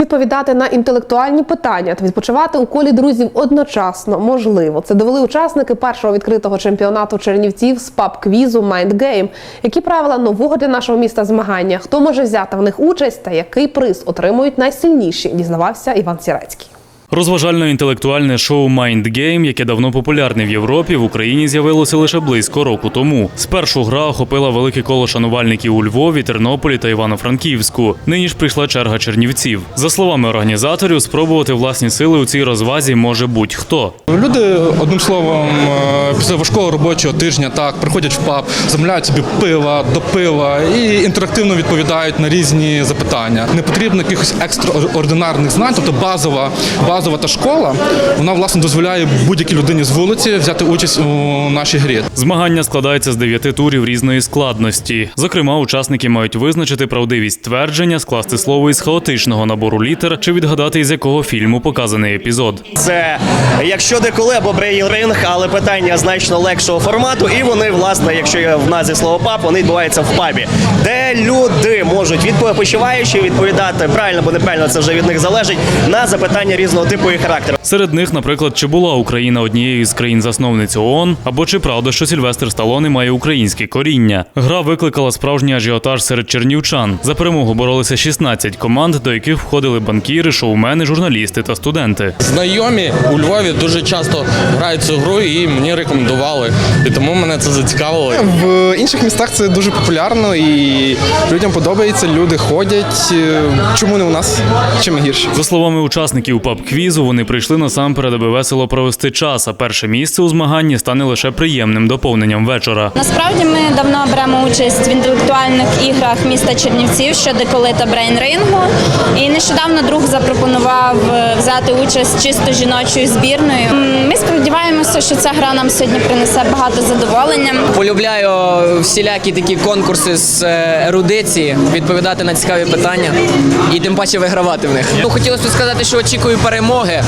Відповідати на інтелектуальні питання та відпочивати у колі друзів одночасно можливо. Це довели учасники першого відкритого чемпіонату чернівців з паб-квізу Game. Які правила нового для нашого міста змагання? Хто може взяти в них участь та який приз отримують найсильніші? Дізнавався Іван Сірецький. Розважально-інтелектуальне шоу Mind Game, яке давно популярне в Європі, в Україні з'явилося лише близько року тому. Спершу гра охопила велике коло шанувальників у Львові, Тернополі та Івано-Франківську. Нині ж прийшла черга чернівців. За словами організаторів, спробувати власні сили у цій розвазі може будь-хто. Люди, одним словом, е, після важкого робочого тижня так приходять в паб, замовляють собі пива до пива і інтерактивно відповідають на різні запитання. Не потрібно якихось екстраординарних знань, тобто базова, базова та школа, вона власне дозволяє будь-якій людині з вулиці взяти участь у нашій грі. Змагання складається з дев'яти турів різної складності. Зокрема, учасники мають визначити правдивість твердження, скласти слово із хаотичного набору літер чи відгадати, із якого фільму показаний епізод. Це якщо деколи або брейнринг, але питання значно легшого формату. І вони, власне, якщо є в назві слово паб, вони відбуваються в пабі, де люди можуть відпочиваючи відповідати правильно або неправильно, це вже від них залежить на запитання різного типу і характеру. Серед них, наприклад, чи була Україна однією з країн-засновниць ООН, або чи правда, що Сільвестр Сталоне має українське коріння. Гра викликала справжній ажіотаж серед чернівчан. За перемогу боролися 16 команд, до яких входили банкіри, шоумени, журналісти та студенти. Знайомі у Львові дуже часто грають цю гру і мені рекомендували. І тому мене це зацікавило. В інших містах це дуже популярно і людям подобається, люди ходять. Е, Чому не у нас? Чим ми гірші? За словами учасників паб-квізу, вони прийшли насамперед, аби весело провести час. А перше місце у змаганні стане лише приємним доповненням вечора. Насправді ми давно беремо участь в інтелектуальних іграх міста Чернівців щодо коли та брейнрингу. І нещодавно друг запропонував е, взяти участь чисто жіночою збірною. Ми сподіваємося, що ця гра нам сьогодні принесе багато задоволення. Полюбляю всілякі такі конкурси з е, ерудиції, відповідати на цікаві питання і тим паче вигравати в них. Ну, хотілося б сказати, що очікую перемоги,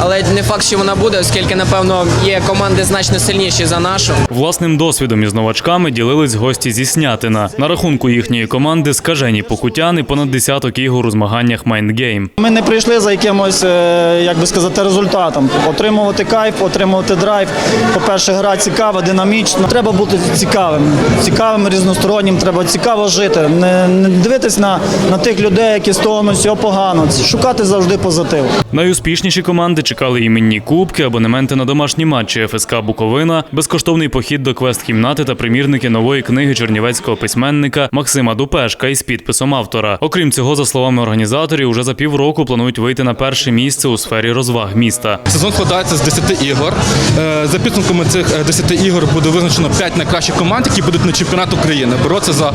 але не факт, що вона буде, оскільки, напевно, є команди значно сильніші за нашу. Власним досвідом із новачками ділились гості зі Снятина. На рахунку їхньої команди скажені покутяни понад десяток ігор у змаганнях Mind Game. Ми не прийшли за якимось, е, як би сказати, результатом. Отримувати кайф, отримувати драйв. По-перше, гра цікава, динамічна. Треба бути цікавим, цікавим, різностороннім. Треба цікаво жити. Не, не дивитись на, на тих людей, які з того всього погано. Шукати завжди позитив. Найуспішніші команди чекали іменні кубки, абонементи на домашні матчі ФСК Буковина, безкоштовний похід до квест-кімнати та примірники нової книги чернівецького письменника Максима Дупешка із підписом автора. Окрім цього, за словами організаторів, уже за півроку планують вийти на перше місце у сфері розваг міста. Сезон складається з 10 ігор. Е, За підсумками цих е, 10 ігор буде визначено 5 найкращих команд, які будуть на чемпіонат України. Боротися за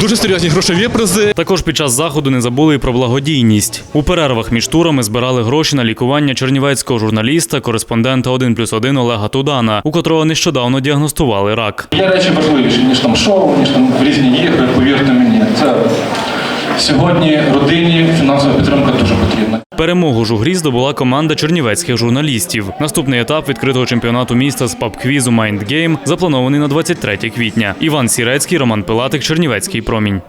дуже серйозні грошові призи. Також під час заходу не забули і про благодійність. У перервах між турами збирали гроші на лікування чернівецького журналіста, кореспондента 1+,1 Олега Тудана, у котрого нещодавно діагностували рак. Є речі важливіші, ніж там шоу, ніж там різні ігри, повірте мені. Це сьогодні родині фінансова підтримка дуже потрібна. Перемогу ж у грі здобула команда чернівецьких журналістів. Наступний етап відкритого чемпіонату міста з паб-квізу Game запланований на 23 квітня. Іван Сірецький, Роман Пилатик, Чернівецький промінь.